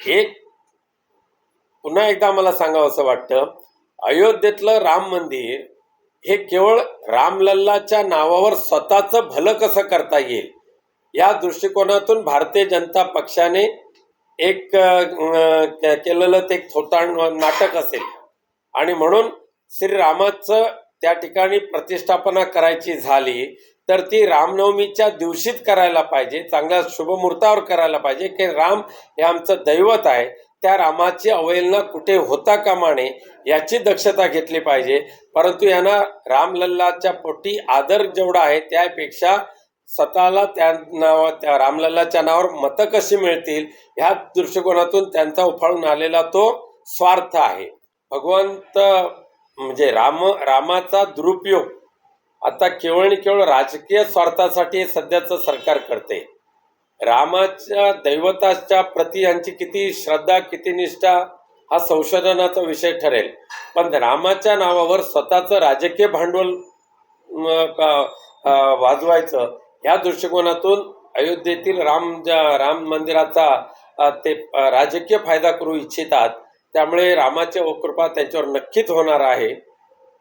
हे पुन्हा एकदा मला सांगावं असं वाटतं. अयोध्येतलं राम मंदिर हे केवळ रामलल्लाच्या नावावर स्वतःचं भलं कसं करता येईल? या दृष्टिकोनातून भारतीय जनता पक्षाने एक केलेलं ते एक थोतांड नाटक असेल. आणि म्हणून श्रीरामाचं त्या ठिकाणी प्रतिष्ठापना करायची झाली तर ती रामनवमीच्या दिवशीच करायला पाहिजे. चांगल्या शुभमुहूर्तावर करायला पाहिजे की राम हे आमचं दैवत आहे. त्या रामाची अवहेलना कुठे होता कामा नये याची दक्षता घेतली पाहिजे. परंतु यांना रामलल्लाच्या पोटी आदर जेवढा आहे त्यापेक्षा स्वतःला त्या नावा त्या रामलल्लाच्या नावावर मतं कशी मिळतील ह्या दृष्टिकोनातून त्यांचा उफाळून आलेला तो स्वार्थ आहे. भगवंत म्हणजे राम रामाचा दुरुपयोग आता केवळ आणि केवळ राजकीय स्वार्थासाठी सध्याचं सरकार करते. रामाच्या दैवताच्या प्रती यांची किती श्रद्धा किती निष्ठा हा संशोधनाचा विषय ठरेल. पण रामाच्या नावावर स्वतःचं राजकीय भांडवल वाजवायचं या दृष्टिकोनातून अयोध्येतील राम राम मंदिराचा ते राजकीय फायदा करू इच्छितात त्यामुळे रामाची कृपा त्यांच्यावर नक्कीच होणार आहे.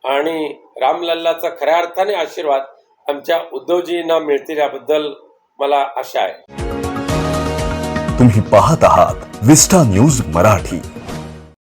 आणि रामलल्लाचा खऱ्या अर्थाने आशीर्वाद आमच्या उद्धवजींना मिळतील याबद्दल मला आशा आहे. तुम्ही पाहत आहात विस्टा न्यूज मराठी.